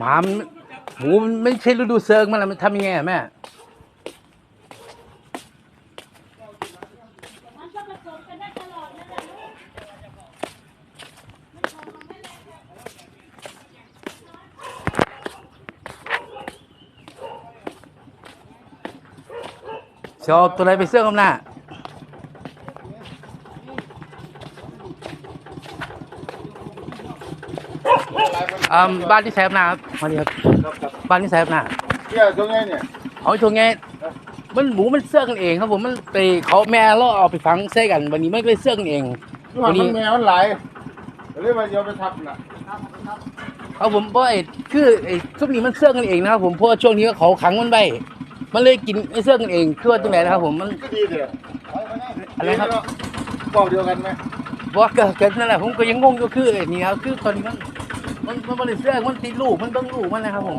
หมามันหมูมันไม่ใช่ฤดูเซิร์งมันแล้วมันทำยังไงอะแม่มันก็ผสมกันได้ตลอะไหนไปเสื้อกับหน้า อ่าบ้านที่แซบหน้าครับมาดีครับครับครับบ้านที่แซบหน้าเนี่ยตรงนี้เนี่ยเอาช่วงไงมันหมูมันเสื้อกันเองครับผมมันไปเขาแม่เราเอาไปฝังใส่กันวันนี้มันไปเสื้อกันเองทุกคนมันแมวมันไหลายเรียกว่าโยมไปทับน่ะครับผมเพราะไอ้คือไอ้ช่วงนี้มันเสื้อกันเองนะครับผมเพราะว่าช่วงนี้เขาขังมันไว้มันเลยกินไอ้เสื้อกันเองคือว่าจังไหนนะครับผมมันก็ดีเถอะอะไรครับบอกเดียวกันไหมว่าเกิดเกิดนั่นแหละผมก็ยังงงอยู่คือไอ้นี่ครับคือตอนนี้มัน มันมันบริเสื้อมันติดลูกมันต้องลูกมันนะครับผม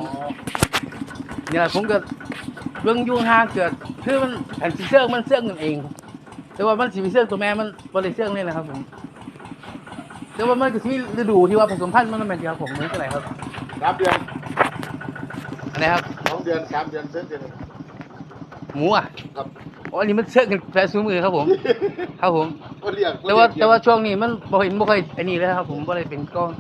เนี่ยผมก็เรื่องยุ่งห่างเกิดคือมันอันสิเสื้อมันเสื้อกันเอง แต่ว่ามันสีเสื้อตัวแม่มันบริเสื้อนี่แหละครับผมแต่ว่ามันก็ที่ฤดูที่ว่าผสมพันธุ์มันเป็นเดียวผมเหมือนกันไหนครับสามเดือนอะไรครับสองเดือนสามเดือนเส้นเดือนหมูอะครับอ๋ออันนี้มันเสื้อกันแปรซูมือครับผม ครับผมก็เรียกแต่ว่าแต่ว่าช่วงนี้มันบ่เห็นบ่ค่อยอันนี้เลยครับผมบ่ได้เป็นก้อน